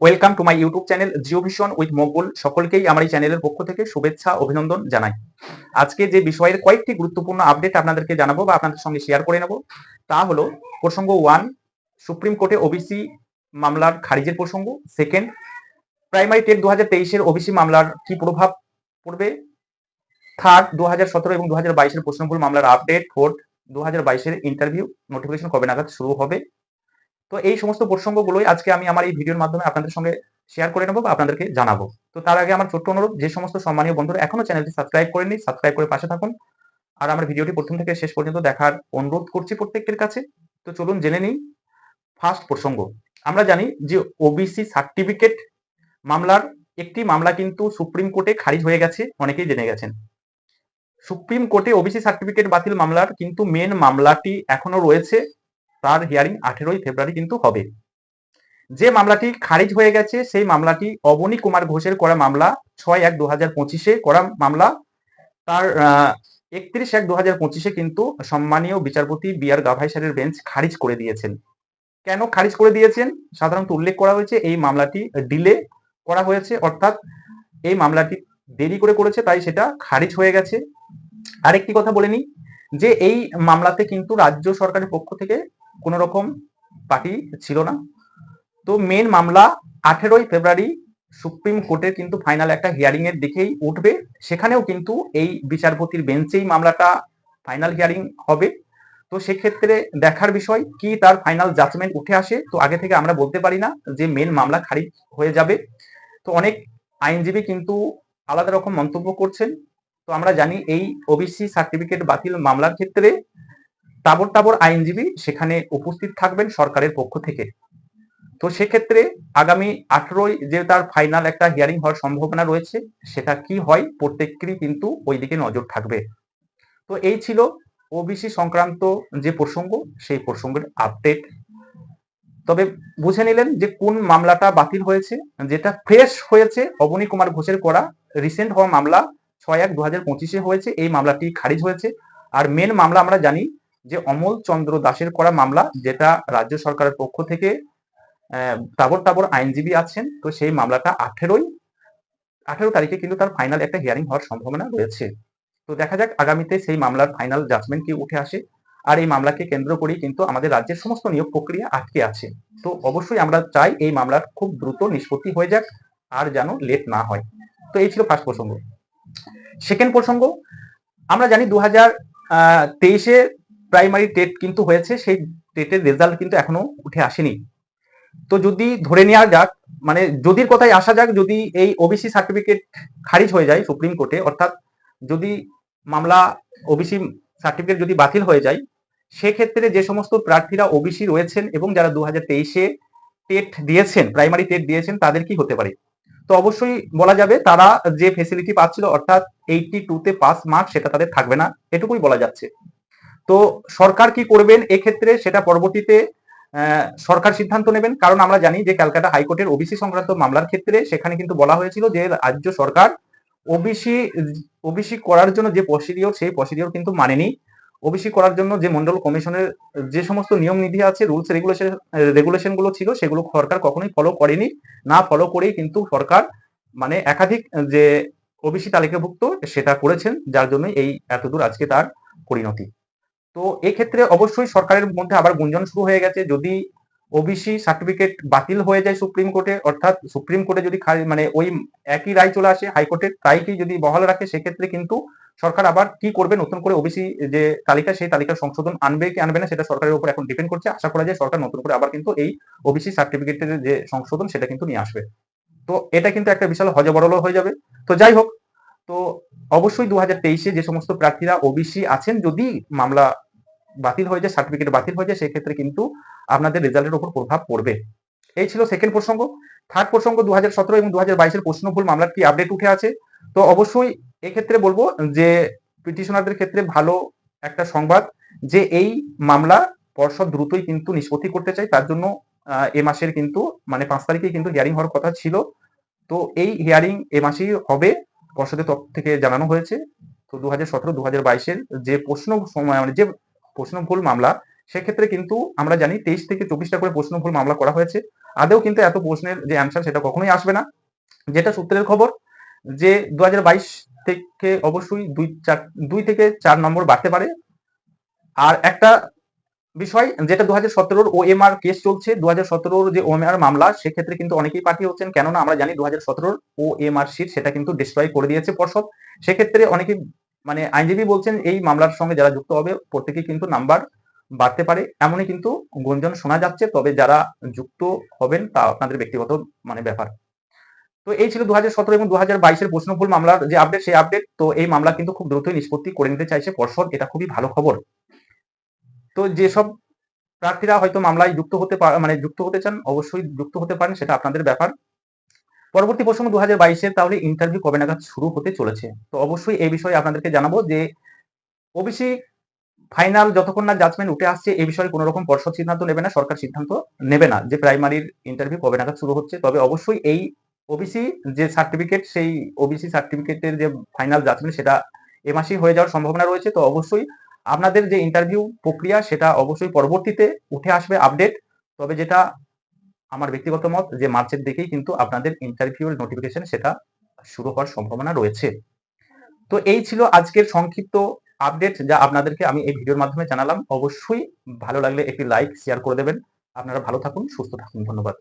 Welcome to my YouTube channel Geo vision with Maqbool সকলকেই আমার এই চ্যানেলের পক্ষ থেকে শুভেচ্ছা, অভিনন্দন জানাই। আজকে যে বিষয়ের কয়েকটি গুরুত্বপূর্ণ আপডেট আপনাদেরকে জানাব বা আপনাদের সঙ্গে শেয়ার করে নেব, তা হলো প্রসঙ্গ ওয়ান সুপ্রিম কোর্টে ওবিসি মামলার খারিজের প্রসঙ্গ। সেকেন্ড প্রাইমারি টেট দু হাজার তেইশের ওবিসি মামলার কি প্রভাব পড়বে? থার্ড দু হাজার সতেরো এবং দু হাজার বাইশের প্রশ্নভুল মামলার আপডেট ফোর্থ দু হাজার বাইশের ইন্টারভিউ নোটিফিকেশন কবে নাগাদ শুরু হবে? তো এই সমস্ত প্রসঙ্গগুলোই আজকে আমি আমার এই ভিডিওর মাধ্যমে আপনাদের সঙ্গে শেয়ার করে নেব বা আপনাদেরকে জানাব। তো তার আগে আমার ছোট্ট অনুরোধ, যে সমস্ত সম্মানীয় বন্ধুরা এখনও চ্যানেলটি সাবস্ক্রাইব করেনি সাবস্ক্রাইব করে পাশে থাকুন। আর আমার ভিডিওটি প্রথম থেকে শেষ পর্যন্ত দেখার অনুরোধ করছি প্রত্যেকের কাছে। তো চলুন জেনে নিই ফার্স্ট প্রসঙ্গ। আমরা জানি যে ওবিসি সার্টিফিকেট মামলার একটি মামলা কিন্তু সুপ্রিম কোর্টে খারিজ হয়ে গেছে, অনেকেই জেনে গেছেন। সুপ্রিম কোর্টে ওবিসি সার্টিফিকেট বাতিল মামলার কিন্তু মেন মামলাটি এখনও রয়েছে। তার হিয়ারিং আঠেরোই ফেব্রুয়ারি কিন্তু হবে। যে মামলাটি খারিজ হয়ে গেছে, সেই মামলাটি অবনী কুমার ঘোষের করা মামলা, ছয় এক দু হাজার পঁচিশে করা মামলা। তার একত্রিশ এক দু হাজার পঁচিশে কিন্তু সম্মানীয় বিচারপতি বি আর গাভাই স্যারের বেঞ্চ খারিজ করে দিয়েছেন। কেন খারিজ করে দিয়েছেন? সাধারণত উল্লেখ করা হয়েছে, এই মামলাটি ডিলে করা হয়েছে, অর্থাৎ এই মামলাটি দেরি করে করেছে, তাই সেটা খারিজ হয়ে গেছে। আরেকটি কথা বলে নিই, যে এই মামলাতে কিন্তু রাজ্য সরকারের পক্ষ থেকে কোনো রকম পার্টি ছিল না। তো মেন মামলা আঠেরোই ফেব্রুয়ারি সুপ্রিম কোর্টের কিন্তু ফাইনাল একটা হিয়ারিং এর দিকেই উঠবে। সেখানেও কিন্তু এই বিচারপতির বেঞ্চেই মামলাটা ফাইনাল হিয়ারিং হবে। তো সেক্ষেত্রে দেখার বিষয়, কি তার ফাইনাল জাজমেন্ট উঠে আসে, তো আগে থেকে আমরা বলতে পারি না যে মেন মামলা খারিজ হয়ে যাবে। তো অনেক আইনজীবী কিন্তু আলাদা রকম মন্তব্য করছেন। তো আমরা জানি এই ওবিসি সার্টিফিকেট বাতিল মামলার ক্ষেত্রে তাবর তাবর আইনজীবী সেখানে উপস্থিত থাকবেন সরকারের পক্ষ থেকে। তো সেক্ষেত্রে আগামী আঠেরোই যে তার ফাইনাল একটা হিয়ারিং হওয়ার সম্ভাবনা রয়েছে, সেটা কি হয় প্রত্যেকেরই কিন্তু ওই দিকে নজর থাকবে। তো এই ছিল ওবিসি সংক্রান্ত যে প্রসঙ্গ, সেই প্রসঙ্গের আপডেট তবে বুঝে নিলেন যে কোন মামলাটা বাতিল হয়েছে, যেটা ফ্রেশ হয়েছে অবনী কুমার ঘোষের করা। রিসেন্ট হওয়া মামলা ছয় এক দু হাজার পঁচিশে হয়েছে, এই মামলাটি খারিজ হয়েছে। আর মেন মামলা আমরা জানি যে অমল চন্দ্র দাসের করা মামলা যেটা রাজ্য সরকারের পক্ষ থেকে তাবর তাবর আইনজীবী আছেন, তো সেই মামলাটা আঠেরোই, আঠেরো তারিখে কিন্তু তার ফাইনাল একটা হিয়ারিং হওয়ার সম্ভাবনা রয়েছে। তো দেখা যাক আগামীতে সেই মামলার ফাইনাল জাজমেন্ট কি উঠে আসে, আর এই মামলাকে কেন্দ্র করেই কিন্তু আমাদের রাজ্যের সমস্ত নিয়োগ প্রক্রিয়া আটকে আছে। তো অবশ্যই আমরা চাই এই মামলার খুব দ্রুত নিষ্পত্তি হয়ে যাক, আর যেন লেট না হয়। তো এই ছিল ফার্স্ট প্রসঙ্গ। সেকেন্ড প্রসঙ্গ, আমরা জানি দু হাজার তেইশে প্রাইমারি টেট কিন্তু হয়েছে, সেই টেটের রেজাল্ট কিন্তু এখনও উঠে আসেনি। তো যদি ধরে নেওয়া যাক মানে যদির কথায় আসা যাক, যদি এই ওবিসি সার্টিফিকেট খারিজ হয়ে যায় সুপ্রিম কোর্টে, অর্থাৎ যদি মামলা ওবিসি সার্টিফিকেট যদি বাতিল হয়ে যায়, সেক্ষেত্রে যে সমস্ত প্রার্থীরা ওবিসি রয়েছেন এবং যারা দু হাজার তেইশে টেট দিয়েছেন প্রাইমারি টেট দিয়েছেন, তাদের কি হতে পারে? তো অবশ্যই বলা যাবে, তারা যে ফেসিলিটি পাচ্ছিল, অর্থাৎ এইটটি টুতে পাস মার্ক সেটা তাদের থাকবে না। এটুকুই বলা যাচ্ছে। তো সরকার কি করবেন এক্ষেত্রে সেটা পরবর্তীতে সরকার সিদ্ধান্ত নেবেন। কারণ আমরা জানি যে ক্যালকাটা হাইকোর্টের ওবিসি সংক্রান্ত মামলার ক্ষেত্রে সেখানে কিন্তু বলা হয়েছিল যে রাজ্য সরকার ওবিসি ওবিসি করার জন্য যে প্রসিডিওর সেই প্রসিডিওর কিন্তু মানেনি। ওবিসি করার জন্য যে মন্ডল কমিশনের যে সমস্ত নিয়ম নীতি আছে রুলস রেগুলেশন রেগুলেশনগুলো ছিল, সেগুলো সরকার কখনোই ফলো করেনি। না ফলো করেই কিন্তু সরকার মানে একাধিক যে ওবিসি তালিকাভুক্ত সেটা করেছেন, যার জন্যই এই এতদূর আজকে তার পরিণতি। তো এক্ষেত্রে অবশ্যই সরকারের মধ্যে আবার গুঞ্জন শুরু হয়ে গেছে। যদি ওবিসি সার্টিফিকেট বাতিল হয়ে যায় সুপ্রিম কোর্টে, অর্থাৎ সুপ্রিম কোর্টে যদি মানে ওই একই রায় চলে আসে হাইকোর্টের রায়কে যদি বহাল রাখে, সেক্ষেত্রে কিন্তু সরকার আবার কি করবে? নতুন করে ওবিসি যে তালিকা, সেই তালিকার সংশোধন আনবে কি আনবে না, সেটা সরকারের উপর এখন ডিপেন্ড করছে। আশা করা যায় সরকার নতুন করে আবার কিন্তু এই ওবিসি সার্টিফিকেটের যে সংশোধন, সেটা কিন্তু নিয়ে আসবে। তো এটা কিন্তু একটা বিশাল হজবরল হয়ে যাবে। তো যাই হোক, তো অবশ্যই দু হাজার তেইশে যে সমস্ত প্রার্থীরা ওবিসি আছেন, যদি মামলা বাতিল হয়ে যায় সার্টিফিকেট বাতিল হয়ে যায়, সেক্ষেত্রে কিন্তু আপনাদের রেজাল্টের উপর প্রভাব পড়বে। এই ছিল সেকেন্ড প্রসঙ্গ। থার্ড প্রসঙ্গ দু হাজার সতেরো এবং দু হাজার বাইশের প্রশ্নভুল মামলার কি আপডেট উঠে আছে? তো অবশ্যই এক্ষেত্রে বলব যে পিটিশনারদের ক্ষেত্রে ভালো একটা সংবাদ যে এই মামলা পর্ষদ দ্রুতই কিন্তু নিষ্পত্তি করতে চাই তার জন্য এ মাসের কিন্তু মানে পাঁচ তারিখে কিন্তু হিয়ারিং হওয়ার কথা ছিল। তো এই হিয়ারিং এ মাসেই হবে, পর্ষদের তরফ থেকে জানানো হয়েছে। তো দু হাজার সতেরো দু হাজার বাইশের যে প্রশ্ন মানে যে প্রশ্ন ভুল মামলা, সেক্ষেত্রে কিন্তু আমরা জানি তেইশ থেকে চব্বিশটা করে প্রশ্ন ভুল মামলা করা হয়েছে। আদেও কিন্তু এত প্রশ্নের যে অ্যান্সার সেটা কখনোই আসবে না। যেটা সূত্রের খবর যে দুহাজার বাইশ থেকে অবশ্যই দুই চার, দুই থেকে চার নম্বর বাড়তে পারে। আর একটা বিষয়, যেটা দু হাজার সতেরোর ও এম আর কেস চলছে দু হাজার সতেরোর যে ওএমআর মামলা, সেক্ষেত্রে কিন্তু অনেকেই পার্টি হচ্ছেন। কেননা আমরা জানি দু হাজার সতেরোর ও এম আর শিট সেটা কিন্তু ডিস্ট্রয় করে দিয়েছে পর্ষদ সেক্ষেত্রে অনেকেই মানে আইনজীবী বলছেন এই মামলার সঙ্গে যারা যুক্ত হবে, প্রত্যেকেই কিন্তু নাম্বার বাড়তে পারে। এমনই কিন্তু গুঞ্জন শোনা যাচ্ছে, তবে যারা যুক্ত হবেন তা আপনাদের ব্যক্তিগত মানে ব্যাপার। তো এই ছিল দু হাজার সতেরো এবং দু হাজার বাইশের প্রশ্নফুল মামলার যে আপডেট সেই আপডেট তো এই মামলা কিন্তু খুব দ্রুতই নিষ্পত্তি করে নিতে চাইছে পর্ষদ, এটা খুবই ভালো খবর। তো যেসব প্রার্থীরা হয়তো মামলায় যুক্ত হতে মানে যুক্ত হতে চান, অবশ্যই যুক্ত হতে পারেন, সেটা আপনাদের ব্যাপার। পরবর্তী প্রশ্ন দু হাজার বাইশের তাহলে ইন্টারভিউ কবে নাগাদ শুরু হতে চলেছে? তো অবশ্যই এই বিষয়ে আপনাদেরকে জানাব যে ওবিসি ফাইনাল যতক্ষণ না জাজমেন্ট উঠে আসছে এই বিষয়ে কোনো রকম পর্ষদ সিদ্ধান্ত নেবে না, সরকার সিদ্ধান্ত নেবে না যে প্রাইমারির ইন্টারভিউ কবে নাগাদ শুরু হচ্ছে। তবে অবশ্যই এই ওবিসি যে সার্টিফিকেট সেই ওবিসি সার্টিফিকেটের যে ফাইনাল জাজমেন্ট সেটা এ মাসেই হয়ে যাওয়ার সম্ভাবনা রয়েছে। তো অবশ্যই আপনাদের যে ইন্টারভিউ প্রক্রিয়া, সেটা অবশ্যই পরবর্তীতে উঠে আসবে আপডেট তবে যেটা আমার ব্যক্তিগত মত যে মার্চের দিকেই কিন্তু আপনাদের ইন্টারভিউ নোটিফিকেশন সেটা শুরু হওয়ার সম্ভাবনা রয়েছে। তো এই ছিল আজকের সংক্ষিপ্ত আপডেট যা আপনাদেরকে আমি এই ভিডিওর মাধ্যমে জানালাম। অবশ্যই ভালো লাগলে একটি লাইক শেয়ার করে দেবেন। আপনারা ভালো থাকুন, সুস্থ থাকুন। ধন্যবাদ।